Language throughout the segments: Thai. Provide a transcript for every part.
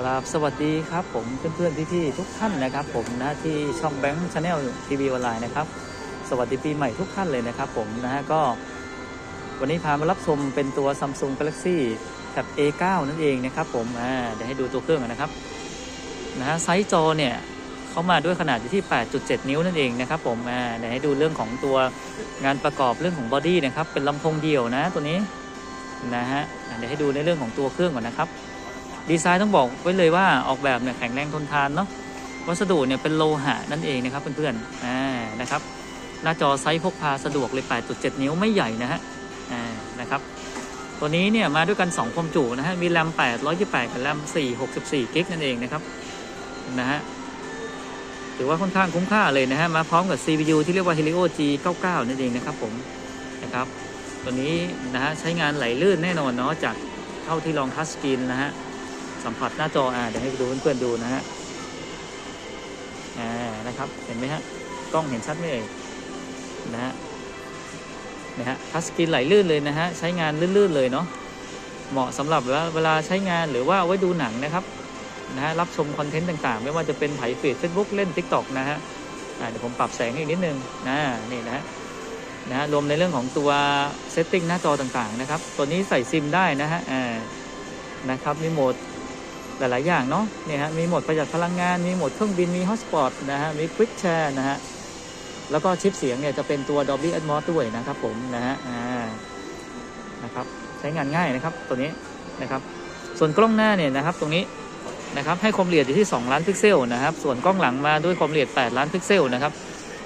กราบสวัสดีครับผมเพื่อนๆพี่ๆทุกท่านนะครับ ผมนะที่ช่องแบงค์ชาแนลทีวีออนไลน์นะครับสวัสดีปีใหม่ทุกท่านเลยนะครับผมนะฮะก็วันนี้พามารับชมเป็นตัว Samsung Galaxy Tab A9 นั่นเองนะครับผมอ่าเดี๋ยวให้ดูตัวเครื่องกันนะครับนะฮะไซส์จอเนี่ยเขามาด้วยขนาดอยู่ที่ 8.7 นิ้วนั่นเองนะครับผมอ่าเดี๋ยวให้ดูเรื่องของตัวงานประกอบเรื่องของบอดี้นะครับเป็นลำโพงเดี่ยวนะตัวนี้นะฮะเดี๋ยวให้ดูในเรื่องของตัวเครื่องก่อนนะครับ ดีไซน์ต้องบอกไว้เลยว่าออกแบบเนี่ยแข็งแรงทนทานเนาะวัสดุเนี่ยเป็นโลหะนั่นเองนะครับเพื่อนๆอ่านะครับหน้าจอไซส์พกพาสะดวกเลย 8.7 นิ้วไม่ใหญ่นะฮะอ่านะครับตัวนี้เนี่ยมาด้วยกัน 2 ความจุนะฮะมีแรม8 128กับแรม4 64กิกนั่นเองนะครับนะฮะถือว่าค่อนข้างคุ้มค่าเลยนะฮะมาพร้อมกับ CPU ที่เรียกว่า Helio G99 นั่นเองนะครับผมนะครับตัวนี้นะฮะใช้งานไหลลื่นแน่นอนเนาะจากเท่าที่ลองทัชสกรีนนะฮะ สัมผัสหน้าจออ่าเดี๋ยวให้ดูเพื่อนๆดูนะฮะอ่านะครับเห็นไหมฮะกล้องเห็นชัดไหมเอ่ยนะฮะนะฮะทัชสกรีนไหลลื่นเลยนะฮะใช้งานลื่นๆเลยเนาะเหมาะสำหรับเวลาใช้งานหรือว่าเอาไว้ดูหนังนะครับนะฮะรับชมคอนเทนต์ต่างๆ ไม่ว่าจะเป็นไถฟีดเฟซบุ๊กเล่น Tik t o อกนะฮะอ่าเดี๋ยวผมปรับแสงให้อีกนิดนึงนะนี่นะฮะนะฮะรวมในเรื่องของตัวเซตติ้งหน้าจอต่างๆนะครับ ตัวนี้ใส่ซิมได้นะฮะอ่านะครับมีโหมด หลาย ๆ อย่างเนาะเนี่ยฮะมีโหมดประหยัดพลังงาน มีโหมดเครื่องบินมีฮอสปอตนะฮะมีควิกแชร์นะฮะแล้วก็ชิปเสียงเนี่ยจะเป็นตัว Dolby Atmos ด้วยนะครับผมนะฮะนะครับใช้งานง่ายนะครับตัวนี้นะครับส่วนกล้องหน้าเนี่ยนะครับตรงนี้นะครับให้ความละเอียดอยู่ที่ 2 ล้านพิกเซลนะครับ ส่วนกล้องหลังมาด้วยความละเอียด 8 ล้านพิกเซลนะครับ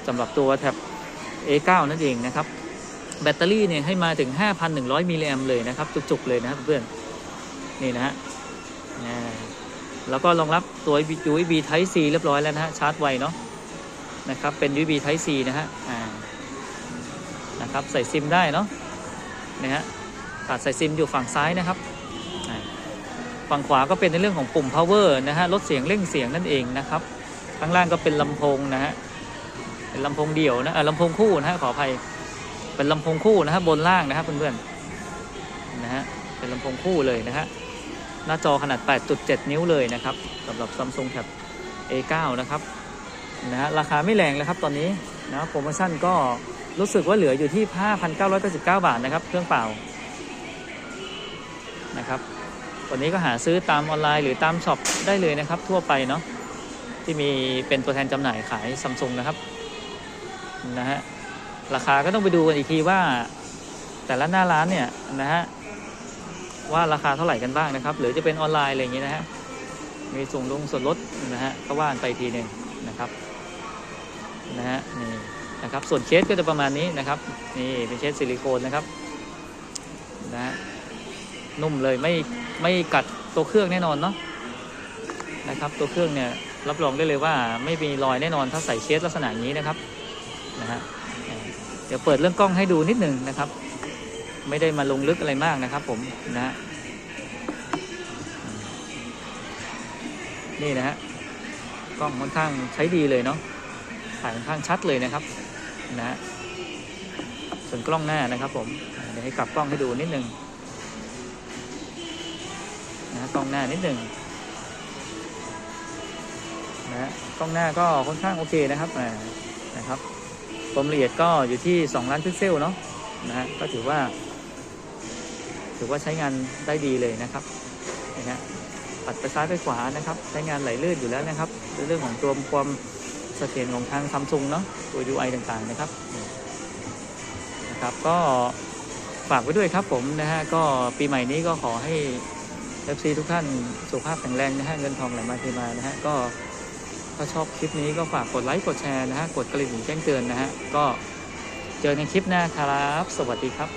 สำหรับตัวแท็บ A9 นั่นเองนะครับแบตเตอรี่เนี่ยให้มาถึง 5,100 มิลลิแอมเลยนะครับจุกๆเลยนะครับเพื่อนนี่นะฮะ แล้วก็รองรับตัว USB Type C เรียบร้อยแล้วนะฮะชาร์จไวเนาะนะครับเป็น USB Type C นะฮะนะครับใส่ซิมได้เนาะนะฮะตัดใส่ซิมอยู่ฝั่งซ้ายนะครับฝั่งขวาก็เป็นในเรื่องของปุ่ม power นะฮะลดเสียงเร่งเสียงนั่นเองนะครับข้างล่างก็เป็นลำโพงนะฮะเป็นลำโพงเดี่ยวนะเออลำโพงคู่นะฮะขออภัยเป็นลำโพงคู่นะฮะบนล่างนะครับเพื่อนๆนะฮะเป็นลำโพงคู่เลยนะฮะ หน้าจอขนาด 8.7 นิ้วเลยนะครับสำหรับ Samsung Tab A9 นะครับนะฮะราคาไม่แรงแล้วครับตอนนี้นะโปรโมชั่นก็รู้สึกว่าเหลืออยู่ที่ 5,999 บาทนะครับ เครื่องเปล่านะครับตัวนี้ก็หาซื้อตามออนไลน์หรือตามช็อปได้เลยนะครับ ทั่วไปเนาะที่มีเป็นตัวแทนจำหน่ายขาย Samsung นะครับนะฮะราคาก็ต้องไปดูกันอีกทีว่าแต่ละหน้าร้านเนี่ยนะฮะ ว่าราคาเท่าไหร่กันบ้างนะครับ หรือจะเป็นออนไลน์อะไรอย่างเงี้ยนะฮะมีส่งลงส่วนลดนะฮะก็ว่านไปทีหนึ่งนะครับนะฮะนี่นะครับส่วนเคสก็จะประมาณนี้นะครับนี่เป็นเคสซิลิโคนนะครับนะฮะนุ่มเลยไม่ไม่กัดตัวเครื่องแน่นอนเนาะนะครับตัวเครื่องเนี่ยรับรองได้เลยว่าไม่มีรอยแน่นอนถ้าใส่เคสลักษณะนี้นะครับนะฮะเดี๋ยวเปิดเรื่องกล้องให้ดูนิดหนึ่งนะครับ ไม่ได้มาลงลึกอะไรมากนะครับ ผมนะฮะนี่นะฮะกล้องค่อนข้างใช้ดีเลยเนาะถ่ายค่อนข้างชัดเลยนะครับนะฮะส่วนกล้องหน้านะครับ ผมเดี๋ยวให้กลับกล้องให้ดูนิดนึงนะฮะกล้องหน้านิดนึงนะฮะกล้องหน้าก็ค่อนข้างโอเคนะครับอ่านะครับความละเอียดก็อยู่ที่ 2 ล้านพิกเซลเนาะนะฮะก็ถือว่า ถือว่าใช้งานได้ดีเลยนะครับนะฮะปัดไปซ้ายไปขวานะครับ ใช้งานไหลลื่นอยู่แล้วนะครับเรื่องของตัวความเสถียรของทางซัมซุงเนาะตัว UI ต่างๆนะครับนะครับ ก็ฝากไว้ด้วยครับผมนะฮะก็ปีใหม่นี้ก็ขอให้ FC ทุกท่านสุขภาพแข็งแรงนะฮะเงินทองไหลมาเทมานะฮะก็ถ้าชอบคลิปนี้ก็ฝากกดไลค์กดแชร์นะฮะกดกระดิ่งแจ้งเตือนนะฮะก็เจอกันคลิปหน้าครับ สวัสดีครับ